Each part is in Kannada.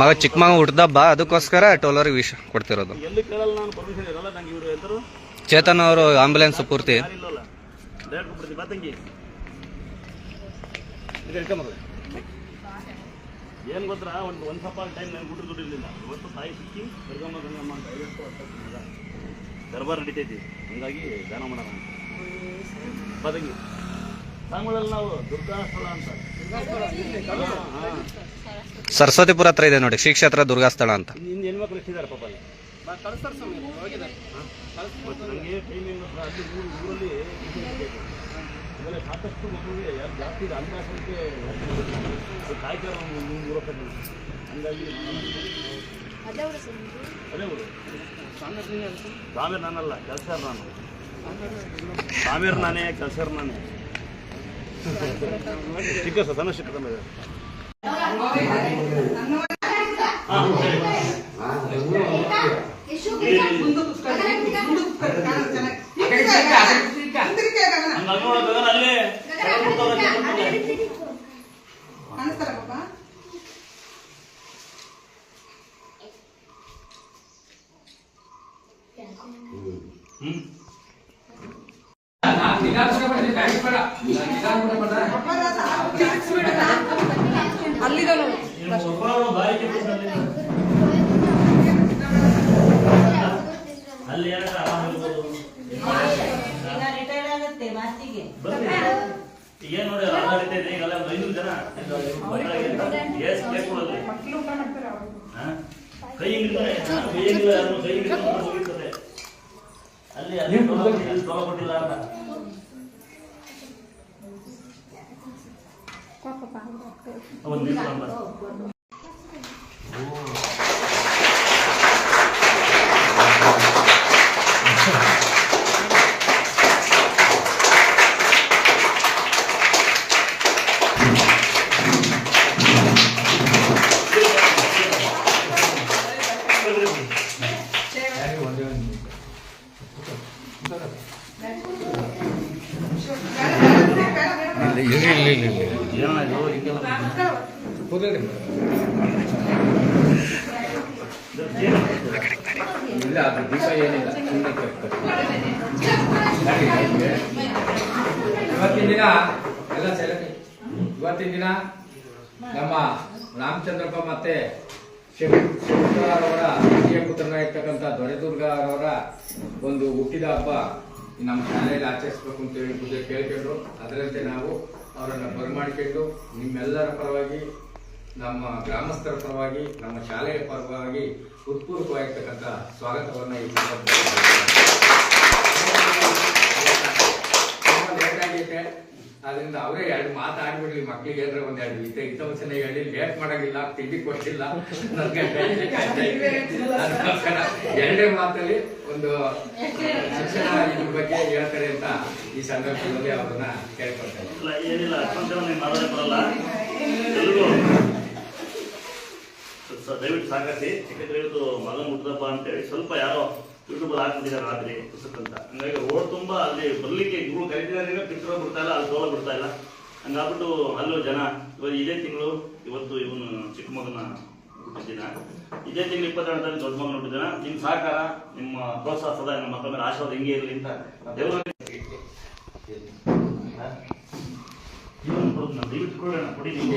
ಮಗ ಚಿಕ್ಕ ಮಗ ಬಾ ಅದಕ್ಕೋಸ್ಕರ ಟೋಲರಿಗೆ ವಿಷ ಕೊಡ್ತಿರೋದು. ಎಲ್ಲಿ ಕೇಳಲ್ಲ ನಾನು ಪರ್ಮಿಷನ್ ಇರಲ್ಲ ನಂಗೆ ಇವರು ಎಲ್ಲರೂ ಚೇತನ್ ಅವರು ಆಂಬುಲೆನ್ಸ್ ಪೂರ್ತಿ. ಇಲ್ಲಲ್ಲ. ಡೈರೆಕ್ಟ್ ಕೊಟ್ಬಿಡ್ತೀವಿ ಬಾ ತಂಗಿ. ಇದು ಹಿಡ್ಕೊಂಬರ್ರಿ ಏನು ಗೊತ್ತಾ ಒಂದು ಒಂದು ಸ್ವಲ್ಪ ಟೈಮ್ ನನಗೆ ಗುಡ್ರು ದುಡ್ಡಿರ್ಲಿಲ್ಲ ಇವತ್ತು ತಾಯಿ ಸಿಕ್ಕಿ ಗರ್ಗಮ್ಮ ಗಂಗಮ್ಮ ಅಂತ ಐವತ್ತು ವರ್ಷ ಮಗ. ದರ್ಬಾರ್ ನಡೀತೈತಿ ಹಂಗಾಗಿ ದಾನ ಮಾಡೋಣ ಅಂತ. ಬಾ ತಂಗಿ. ಸಾಂಗ್ಗಳಲ್ಲಿ ನಾವು ದುರ್ಗಾ ಸ್ಥಳ ಅಂತ. ಸರಸ್ವತಿಪುರ ಹತ್ರ ಇದೆ ನೋಡಿ ಶ್ರೀ ಕ್ಷೇತ್ರ ದುರ್ಗಾಸ್ಥಳ ಅಂತ. ನಾನಲ್ಲ ಕೆಲಸ ನಾನು. ಸ್ವಾಮೀರ್ ನಾನೇ ಕೆಲಸ ನಾನೇ. ಸಣ್ಣ ತಮ್ಮ ಹಾಂ ಸರಿ ಕೂತ್ಕೊಳ್ಳೋ ಕೆಳಗೆ ಕೂತ್ಕೊಳ್ಳೋ. ಹ್ಮ್ ಅಲ್ಲಿ ಆರಾಮ ಇರ್ಬೋದು ಬರ್ರಿ ಏನ್ ನೋಡಿ ಆಧಾರಿತ ಇದೆ ಈಗೆಲ್ಲ ಐನೂರು ಜನ ಎಸ್ ಬೇಕು ಹಾ? ಕೈ ಹಿಡಿದ್ರೆ ಕೈ ಹಿಡಿದ್ರೆ ಯಾರು ಕೈ ಹಿಡಿದ್ರೆ ಅಲ್ಲಿ ಅಲ್ಲಿ ಕೊಟ್ಟಿಲ್ಲ ಅಂತ ಒಂದು ನಿಮಿಷ ಇಲ್ಲ, ಅದು ದೀಪ ಏನಿಲ್ಲ ಇವತ್ತಿನ ದಿನ, ಎಲ್ಲ ಸೆಲೆಕ್ಟ್ ಇವತ್ತಿನ ದಿನ ನಮ್ಮ ರಾಮಚಂದ್ರಪ್ಪ ಮತ್ತೆ ಅವರ ಹಿರಿಯ ಪುತ್ರನಾಗಿರ್ತಕ್ಕಂಥ ದೊರೆದುರ್ಗ ಅವರ ಒಂದು ಹುಟ್ಟಿದ ಹಬ್ಬ ನಮ್ಮ ಶಾಲೆಯಲ್ಲಿ ಆಚರಿಸ್ಬೇಕು ಅಂತ ಹೇಳಿ ಪೂಜೆ ಕೇಳ್ಕೊಂಡು, ಅದರಂತೆ ನಾವು ಅವರನ್ನು ಬರಮಾಡಿಕೊಂಡು, ನಿಮ್ಮೆಲ್ಲರ ಪರವಾಗಿ ನಮ್ಮ ಗ್ರಾಮಸ್ಥರ ಪರವಾಗಿ ನಮ್ಮ ಶಾಲೆಯ ಪರವಾಗಿ ಹೃತ್ಪೂರ್ವಕವಾಗಿರ್ತಕ್ಕಂಥ ಸ್ವಾಗತವನ್ನು ಈ ಲೇಟ್ ಆಗೈತೆ. ಅದರಿಂದ ಅವರೇ ಎರಡು ಮಾತಾಡ್ಬಿಡ್ಲಿ ಮಕ್ಳಿಗೆ ಅಂದ್ರೆ ಒಂದೆರಡು ಇಂಥ ಹಿತವಚನ ಹೇಳಿ ಲೇಟ್ ಮಾಡೋಂಗಿಲ್ಲ ತಿಂಡಿ ಕೊಟ್ಟಿಲ್ಲ ಎರಡೇ ಮಾತಲ್ಲಿ ಒಂದು ಶಿಕ್ಷಣ ಇದ್ರ ಬಗ್ಗೆ ಹೇಳ್ತಾರೆ ಅಂತ ಈ ಸಂದರ್ಭದಲ್ಲಿ ಅವ್ರನ್ನ ಕೇಳ್ಕೊಳ್ತಾರೆ ಇಲ್ಲ ಏನಿಲ್ಲ ಅಷ್ಟೊಂದು ಜನ ನೀವು ಮಾಡೋದೇ ಬರಲ್ಲ ಎಲ್ರಿಗೂ ಸ- ದಯವಿಟ್ಟು ಸಾಗಿಸಿ ಯಾಕಂದ್ರೆ ಇವತ್ತು ಮಗನ ಮುಟ್ಟದಪ್ಪ ಅಂತೇಳಿ ಸ್ವಲ್ಪ ಯಾರೋ ಯೂಟ್ಯೂಬಲ್ಲಿ ಹಾಕ್ಬಿಟ್ಟಿದ್ದಾರೆ ರಾತ್ರಿ ಪುಸ್ತಕ ಅಂತ. ಹಂಗಾಗಿ ರೋಡ್ ತುಂಬಾ ಅಲ್ಲಿ ಬರ್ಲಿಕ್ಕೆ ಗುರು ಕರೀತಿದ್ದಾರೆ ಪಿಕ್ಚರ್ ಬಿಡ್ತಾ ಇಲ್ಲ ಅಲ್ಲಿ ಸೋಲ ಬಿಡ್ತಾ ಇಲ್ಲ. ಹಂಗಾಗ್ಬಿಟ್ಟು ಅಲ್ಲೂ ಜನ ಇವತ್ತು ಇದೇ ತಿಂಗಳು ಇವತ್ತು ಇವನು ಚಿಕ್ಕ ಮಗನ ಹುಟ್ಟಿದ್ದೀನ ಇದೇ ತಿಂಗಳು ಇಪ್ಪತ್ತೆರಡರಲ್ಲಿ ದೊಡ್ಡ ಮಗನ ಹುಟ್ಟಿದ ನಿಮ್ ನಿಮ್ಮ ಸಹಕಾರ ನಿಮ್ಮ ಪ್ರೋತ್ಸಾಹ ಸದಾ ನಿಮ್ಮ ಮಕ್ಕಳ ಮೇಲೆ ಆಶೀರ್ವಾದ ಹಿಂಗೆ ಇರಲಿ ಅಂತ ದೇವರ ದಯವಿಟ್ಟು ಕೊಡೋಣ ಕೊಡಿ ನೀವು.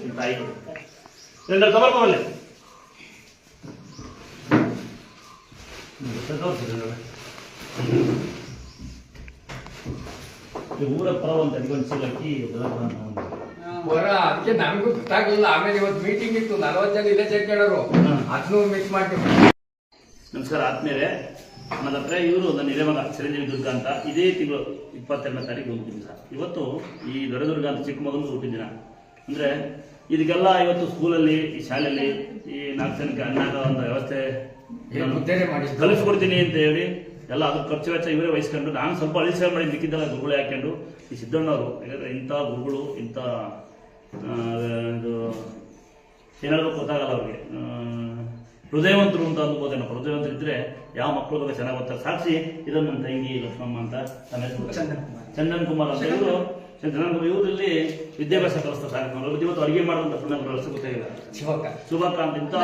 ನಿಮ್ಮ ತಾಯಿಗೆ ಎಲ್ಲರೂ ಸಮರ್ಪವಲ್ಲ ಊರ ಪರವ ಅಂತ ಅನ್ಕೊಂಡ್ಸಿಲಕ್ಕಿ ಹೊರ ಅದಕ್ಕೆ ನನಗೂ ಗೊತ್ತಾಗಲಿಲ್ಲ ಆಮೇಲೆ ಇವತ್ತು ಮೀಟಿಂಗ್ ಇತ್ತು ನಲವತ್ತು ಜನ ಇದೇ ಚೆಕ್ ಮಾಡೋರು ಅದನ್ನು ಮಿಸ್ ಮಾಡ್ತೀವಿ ನಮಸ್ಕಾರ ಆತ್ಮೇಲೆ ನನ್ನ ಹತ್ರ ಇವರು ನನ್ನ ಹಿರೇ ಚಿರಂಜೀವಿ ದುರ್ಗ ಅಂತ ಇದೇ ತಿಂಗಳು ಇಪ್ಪತ್ತೆರಡನೇ ತಾರೀಕು ಹೋಗ್ತೀನಿ ಸರ್ ಇವತ್ತು ಈ ದೊರೆದುರ್ಗ ಅಂತ ಚಿಕ್ಕಮಗಂದು ಹುಟ್ಟಿನ ದಿನ ಅಂದ್ರೆ ಇದಕ್ಕೆಲ್ಲ ಇವತ್ತು ಸ್ಕೂಲಲ್ಲಿ ಈ ಶಾಲೆಯಲ್ಲಿ ಈ ನಾಲ್ಕು ಜನಕ್ಕೆ ಅನ್ನಾಗ ಒಂದು ವ್ಯವಸ್ಥೆ? ಕಲಿಸ್ಕೊಡ್ತೀನಿ ಅಂತ ಹೇಳಿ ಎಲ್ಲ ಅದು ಖರ್ಚು ವೆಚ್ಚ ಇವರೇ ವಹಿಸ್ಕೊಂಡು ನಾನು ಸ್ವಲ್ಪ ಅಳಿಸೇ ಮಾಡಿ ಮಿಕ್ಕಿದ್ದೆಲ್ಲ ಗುರುಗಳು ಹಾಕೊಂಡು ಈ ಸಿದ್ದಣ್ಣವರು ಯಾಕಂದ್ರೆ ಇಂಥ ಗುರುಗಳು ಇಂಥ ಇದು ಏನಾದ್ರು ಗೊತ್ತಾಗಲ್ಲ ಅವ್ರಿಗೆ. ಹೃದಯವಂತರು ಅಂತ ಅನ್ಬೋದೇನೋ ಹೃದಯವಂತರು ಇದ್ರೆ ಯಾವ ಮಕ್ಕಳು ಬಗ್ಗೆ ಚೆನ್ನಾಗಿ ಓದ್ತಾರೆ ಸಾಕ್ಷಿ ಇದನ್ನು ನನ್ನ ತಂಗಿ ಲಕ್ಷ್ಮಮ್ಮ ಅಂತ ಹೆಸರು. ಚಂದನ್ ಕುಮಾರ್. ಅಂತ ಇವರು ಕುಮಾರ್ ಇವರಲ್ಲಿ ವಿದ್ಯಾಭ್ಯಾಸ ಕಲಿಸ್ತಾರೆ ಸರ್ ಅವ್ರಿಗೆ ಇವತ್ತು ಅಡುಗೆ ಮಾಡುವಂತ ಪುಣ್ಯ ಹೆಸರು ಗೊತ್ತಾಗಿಲ್ಲ. ಶಿವಕ ಶಿವಕ ಅಂತ ಇಂಥ.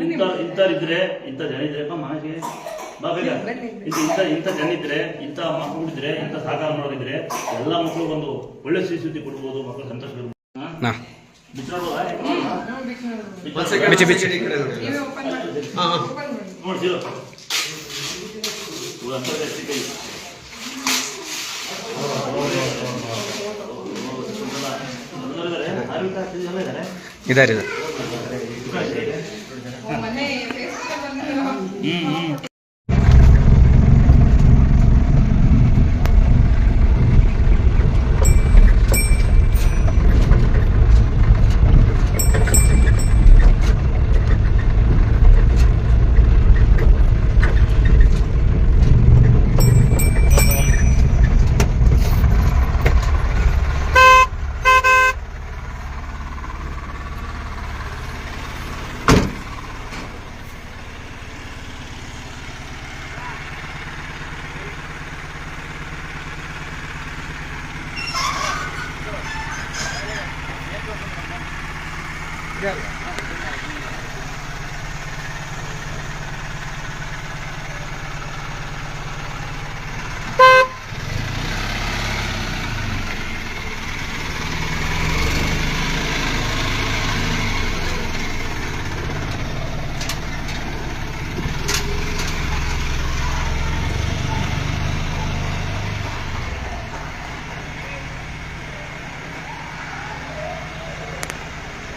ಇಂಥ ಇಂಥವ್ರಿದ್ರೆ ಇಂಥ ಜನ ಇದ್ರೆ ಮನೆಗೆ ಬಾ ಬೇಗ. ಇಂಥ ಇಂಥ ಜನ ಇದ್ರೆ ಇಂಥ ಮಕ್ಕಳು ಇದ್ರೆ ಇಂಥ ಸಹಕಾರ ಮಾಡೋದಿದ್ರೆ ಎಲ್ಲ ಮಕ್ಕಳು ಒಂದು ಒಳ್ಳೆ ಸಿಹಿ ಸುದ್ದಿ ಕೊಡ್ಬೋದು ಮಕ್ಕಳು ಸಂತೋಷ ಇರ್ಬೋದು. ಹಾ? ನಾ ಬಿಚ್ಚಾಡ್ಬೋದಾ? ನಾವು ಬಿಚ್ಚಿ ನೋಡೋದು. ಬಿಚ್ಚಾಡ್ಬೋದಾ? ಬಿಚ್ಚಿ ಬಿಚ್ಚಿ ನೀವೇ open ಮಾಡಿ. Open ಮಾಡಿ. ನೋಡಿ ಜೀರೋ. ಇವ್ರು ಅಂಥದ್ದೇ ಸಿಕ್ಕಿ. ಮೊದಲಿದ್ದಾರೆ, ಆರೋಗ್ಯ ಆಗ್ತಿದೆ, ಎಲ್ಲ ಇದ್ದಾರೆ. ಇದಾರೆ ಇದು ಮೊನ್ನೆ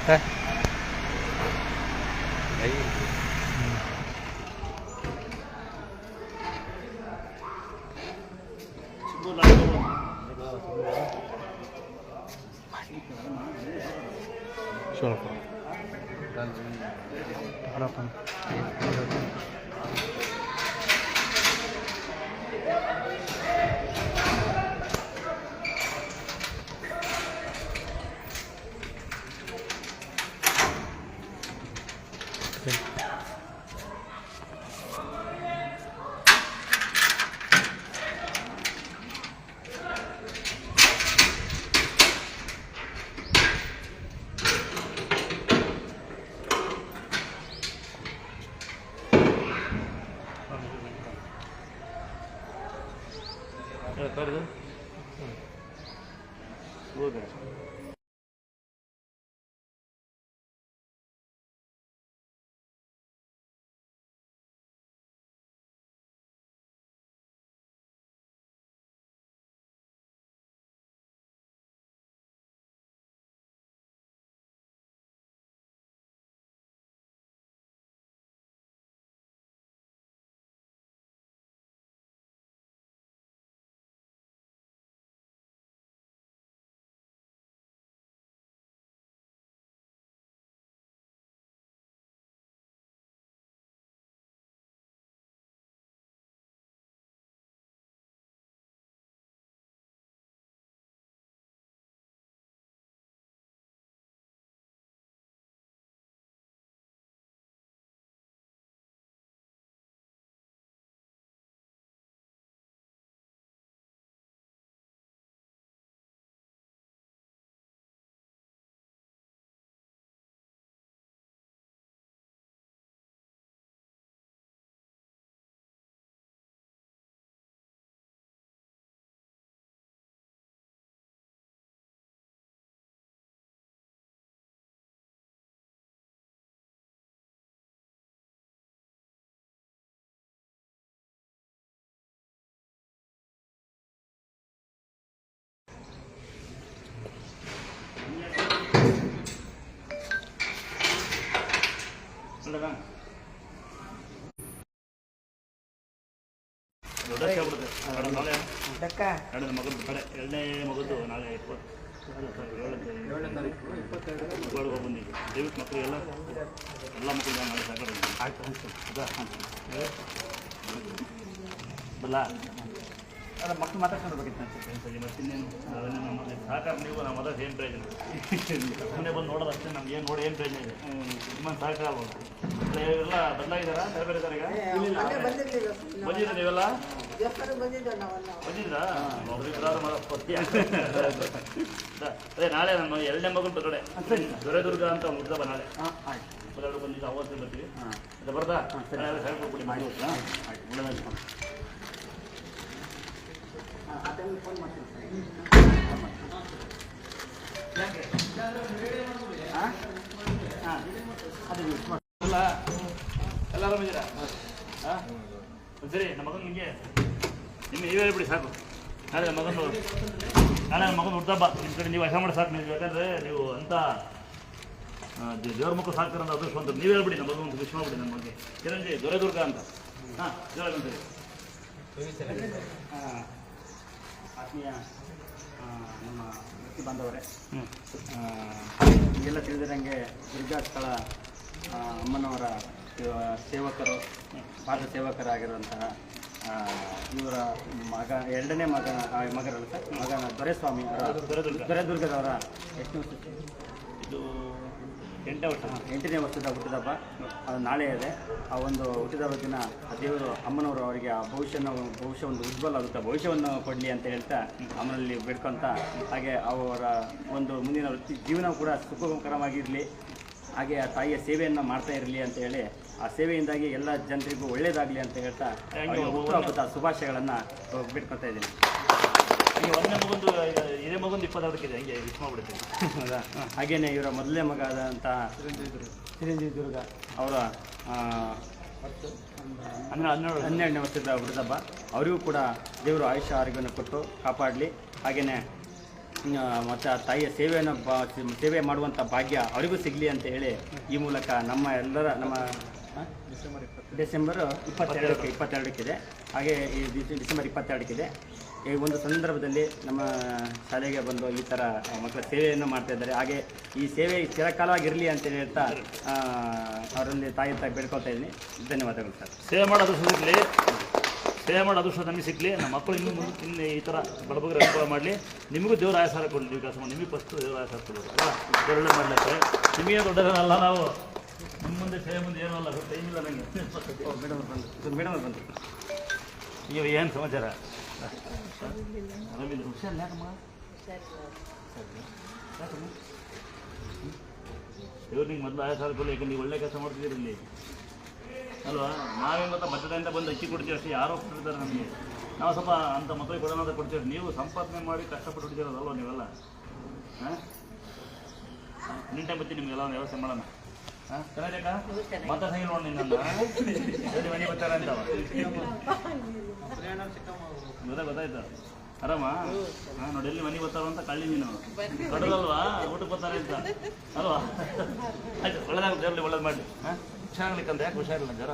đây. ಅಲ್ಲಿ ಬಂದಿದ್ದು. ಹ್ಮ್ ಹ್ಮ್ ದೊಡ್ಡ ಆಗ್ಬಿಡುತ್ತೆ. ಕಡೆ ನಾಳೆ ಕಡೆ ಮಗದ್ದು ಕಡೆ. ಎರಡನೇ ಮಗದ್ದು ನಾಳೆ ಇಪ್ಪತ್ತು ಏಳನೇ ತಾರೀಕು ಇಪ್ಪತ್ತೆರಡು. ಬಂದಿದೆ ದಯವಿಟ್ಟು ಮಕ್ಕಳು ಎಲ್ಲ ಎಲ್ಲ ಮಕ್ಕಳು ನಾಳೆ ಸಾಕಾಡು ಆಯ್ತು ಬಲ್ಲ ಅಲ್ಲ ಮಕ್ಕಳು ಮಾತಾಡ್ಕೊಂಡು ಬೇಕಿತ್ತು ಮತ್ತೆ ಅದನ್ನು ನಮ್ಮಲ್ಲಿ ಸಹಕಾರ ನೀವು ನಮ್ಮ ಅದ ಏನು ಪ್ರಯೋಜನ? ಸುಮ್ಮನೆ ಬಂದು ನೋಡೋದು ಅಷ್ಟೇ ನಮ್ಗೆ ಏನು ನೋಡಿ ಏನು ಪ್ರಯೋಜನ ಇದೆ. ನಿಮ್ಮನ್ನು ಸಹಕಾರ ಆಗ್ಬೋದು. ಬದಲಾಗಿದ್ದಾರಾ ಬೇರೆ ಬೇರೆ ಈಗ ಬಂದಿದ್ದೀರಾ ನೀವೆಲ್ಲ? ಪತ್ಯ ಅದೇ ನಾಳೆ ನಮ್ಮ ಎರಡನೇ ಮಗನ ಬರ್ತಡೆ. ದೊರೆದುರ್ಗ ಅಂತ ಮುಗ್ದವ ನಾಳೆ. ಹಾಂ ಆಯ್ತು. ಮೊದಲು ಬಂದಿದ್ದು ಅವತ್ತು ಬರ್ತೀವಿ. ಬರ್ದಾ? ಹೇಳ್ಕೊಟ್ಬಿಡಿ ಮಾಡಿ ಆಯ್ತು ಎಲ್ಲ ಆರಾಮಿದ್ದೀರಾ ಹಾಂ ಸರಿ ನಮ್ಮ ಮಗನ ನಿಮಗೆ ನಿಮ್ಮ ನೀವೇ ಹೇಳ್ಬಿಡಿ ಸಾಕು ನಾಳೆ ನಮ್ಮ ಮಗನ ನಾಳೆ ನಮ್ಮ ಮಗನ ಹುಡ್ದಬ್ಬ ನಿಮ್ಮ ಕಡೆ ನೀವು ಅಸ ಮಾಡಿ ಸಾಕು ನೀವು ನೀವು ಅಂತ ದೇವ್ರ ಮಕ್ಕಳು ಸಾಕ್ತಾರೆ ಅಂತ ಅದೃಷ್ಟ ಅಂತ ನೀವೇ ಹೇಳ್ಬಿಡಿ ನಮ್ಮ ಒಂದು ವಿಷಯ ಮಾಡ್ಬಿಡಿ ನಮ್ಮ ಬಗ್ಗೆ ಚಿರಂಜಿ ದೊರೆದುರ್ಗ ಅಂತ ಹಾಂ ಹೇಳಂತೀರಿ ಆ, ಆತ್ಮೀಯ ನಮ್ಮ ವ್ಯಕ್ತಿ ಬಾಂಧವರೇ ಆ, ತಿಳಿದಿರಂಗೆ ದುರ್ಗಾ ಸ್ಥಳ ಅಮ್ಮನವರ ಸೇವಕರು ಪಾದ ಸೇವಕರಾಗಿರುವಂತಹ ಇವರ ಮಗ ಎರಡನೇ ಮಗ ಆ, ಮಗರಲ್ಲ ಮಗನ ದೊರೆಸ್ವಾಮಿ ಸ್ವಾಮಿ ದೊರೆದುರ್ಗ ದೊರೆದುರ್ಗದವರ ಎಷ್ಟು ಇದು ಎಂಟನೇ ವರ್ಷ ಎಂಟನೇ ವರ್ಷದ ಹುಟ್ಟಿದಬ್ಬ ಅದು ನಾಳೆ ಇದೆ. ಆ ಒಂದು ಹುಟ್ಟಿದಬ್ಬ ದಿನ ಆ ದೇವರು ಅಮ್ಮನವರು ಅವರಿಗೆ ಆ ಭವಿಷ್ಯನ ಭವಿಷ್ಯ ಒಂದು ಉಜ್ವಲ ಆಗುತ್ತೆ. ಭವಿಷ್ಯವನ್ನು ಕೊಡಲಿ ಅಂತ ಹೇಳ್ತಾ ಅಮ್ಮನಲ್ಲಿ ಬೇಡ್ಕೊಂತ ಹಾಗೆ ಅವರ ಒಂದು ಮುಂದಿನ ವೃತ್ತಿ ಜೀವನ ಕೂಡ ಸುಖಕರವಾಗಿರಲಿ. ಹಾಗೆ ಆ ತಾಯಿಯ ಸೇವೆಯನ್ನು ಮಾಡ್ತಾ ಇರಲಿ ಅಂತ ಹೇಳಿ ಆ ಸೇವೆಯಿಂದಾಗಿ ಎಲ್ಲ ಜನರಿಗೂ ಒಳ್ಳೆಯದಾಗಲಿ ಅಂತ ಹೇಳ್ತಾ ಹುಟ್ಟುಹಬ್ಬದ ಶುಭಾಶಯಗಳನ್ನು ಬಿಟ್ಕೊತಾ ಇದ್ದೀನಿ. ಒಂದನೇ ಮಗೊಂದು ಇದೇ ಮಗೊಂದು ಇಪ್ಪತ್ತಾರಕ್ಕಿದೆ ಹಂಗೆ ವಿಶ್ ಮಾಡ್ಬಿಡ್ತೀನಿ ಹೌದಾ? ಹಾಗೇನೆ ಇವರ ಮೊದಲನೇ ಮಗ ಆದಂತಹ ಚಿರಂಜೀವಿ ದುರ್ಗ. ಅವರ ಹನ್ನೆರಡು ಹನ್ನೆರಡು ಹನ್ನೆರಡನೇ ವರ್ಷದ ವೃದ್ಧಬ್ಬ ಅವರಿಗೂ ಕೂಡ ದೇವರು ಆಯುಷ್ಯ ಆರೋಗ್ಯವನ್ನು ಕೊಟ್ಟು ಕಾಪಾಡಲಿ. ಹಾಗೆಯೇ ಮತ್ತು ಆ ತಾಯಿಯ ಸೇವೆಯನ್ನು ಬಾ ಸೇವೆ ಮಾಡುವಂಥ ಭಾಗ್ಯ ಅವರಿಗೂ ಸಿಗಲಿ ಅಂತ ಹೇಳಿ ಈ ಮೂಲಕ ನಮ್ಮ ಎಲ್ಲರ ನಮ್ಮ? ಡಿಸೆಂಬರ್ ಇಪ್ಪತ್ತೆರಡಕ್ಕೆ ಇಪ್ಪತ್ತೆರಡಕ್ಕಿದೆ. ಹಾಗೆ ಈ ಡಿಸೆ- ಡಿಸೆಂಬರ್ ಇಪ್ಪತ್ತೆರಡಕ್ಕಿದೆ. ಈ ಒಂದು ಸಂದರ್ಭದಲ್ಲಿ ನಮ್ಮ ಶಾಲೆಗೆ ಬಂದು ಈ ಥರ ಮಕ್ಕಳ ಸೇವೆಯನ್ನು ಮಾಡ್ತಾ ಇದ್ದಾರೆ. ಹಾಗೆ ಈ ಸೇವೆ ಚಿರಕಾಲವಾಗಿರಲಿ ಅಂತ ಹೇಳ್ತಾ ಅವರಲ್ಲಿ ತಾಯಿ ತಾಯಿ ಬೇಡ್ಕೊಳ್ತಾ ಇದ್ದೀನಿ. ಧನ್ಯವಾದಗಳು ಸರ್. ಸೇವೆ ಮಾಡೋ ಅದೃಷ್ಟ ಸಿಗಲಿ. ಸೇವೆ ಮಾಡೋ ಅದೃಷ್ಟ ನಮಗೆ ಸಿಗಲಿ. ನಮ್ಮ ಮಕ್ಕಳು ಇನ್ನೂ ಮುಂದೆ ಇನ್ನು ಈ ಥರ ಬಡಬಗ್ರ ಅನುಭವ ಮಾಡಲಿ. ನಿಮಗೂ ದೇವರ ಆಯಸಾರ ಕೊಡಲಿ ವಿಕಾಸ ಕೆಲಸ ಮಾಡಿ ನಿಮಗೆ ಫಸ್ಟ್ ದೇವರ ಆಯಸಾರ ಕೊಡೋದು ಅಲ್ಲ ಒಳ್ಳೆ ಮಾಡ್ಲಿಕ್ಕೆ. ನಿಮಗೆ ದೊಡ್ಡದಲ್ಲ ನಾವು? ನಿಮ್ಮ ಮುಂದೆ ಸೇವೆ ಮುಂದೆ ಏನೂ ಅಲ್ಲ. ಟೈಮ್ ಇಲ್ಲ ನನಗೆ ಮೇಡಮ್ ಬಂದು ಮೇಡಮ್ ಬಂದು ಈಗ ಏನು ಸಮಾಚಾರ? ಆರಾಮಿಲ್ಲ ಹುಷಾರಿಲ್ಲ ಯಾಕಮ್ಮ ಇವ್ರು ನಿಂಗೆ ಮೊದಲು ಆಯಾ ಸಾಲ ಯಾಕಂದ್ರೆ ನೀವು ಒಳ್ಳೆ ಕೆಲಸ ಮಾಡ್ತಿದ್ದೀರಿ ಇಲ್ಲಿ ಅಲ್ವಾ ನಾವೇನು ಗೊತ್ತಾ ಮತದಿಂದ ಬಂದು ಅಕ್ಕಿ ಕೊಡ್ತೀವಿ ಅಷ್ಟೇ ಯಾರೋ ಕೊಟ್ಟಿರ್ತಾರೆ ನಮಗೆ ನಾವು ಸ್ವಲ್ಪ ಅಂಥ ಮಕ್ಕಳಿಗೆ ಕೊಡೋಣ ಅಂತ ಕೊಡ್ತೀವಿ ನೀವು ಸಂಪಾದನೆ ಮಾಡಿ ಕಷ್ಟಪಟ್ಟು ಹೊಡಿತೀರಲ್ವ ನೀವೆಲ್ಲ ಹಾಂ ನಿಂಟೆ ಬರ್ತೀನಿ ನಿಮಗೆಲ್ಲ ವ್ಯವಸ್ಥೆ ಮಾಡೋಣ ಹಾಂ? ಚೆನ್ನಾಗಿಕ್ಕ ಮಾತಾಡ್ಸಂಗಿಲ್ಲ ನೋಡಿ ನಿನ್ನ ಎಲ್ಲಿ ಮನೆ ಬರ್ತಾರ ಅಂತವ ಗೊತ್ತಾ ಗೊತ್ತಾಯ್ತು? ಆರಾಮ? ಹಾಂ ನೋಡಿ ಎಲ್ಲಿ ಮನೆಗೆ ಬರ್ತಾರ ಅಂತ ಕಳ್ಳಿ ನೀನು. ಕಡದಲ್ವಾ ಊಟಕ್ಕೆ ಬರ್ತಾರೆ ಅಂತ. ಅಲ್ವಾ? ಆಯ್ತು ಒಳ್ಳೇದಾಗುತ್ತೆ ದೇವ್ರಲ್ಲಿ ಒಳ್ಳೇದು ಮಾಡಿ ಹಾಂ? ಹುಷಾರಾಗ್ಲಿಕ್ಕಂತ ಯಾಕೆ ಹುಷಾರಿಲ್ಲ ಜರ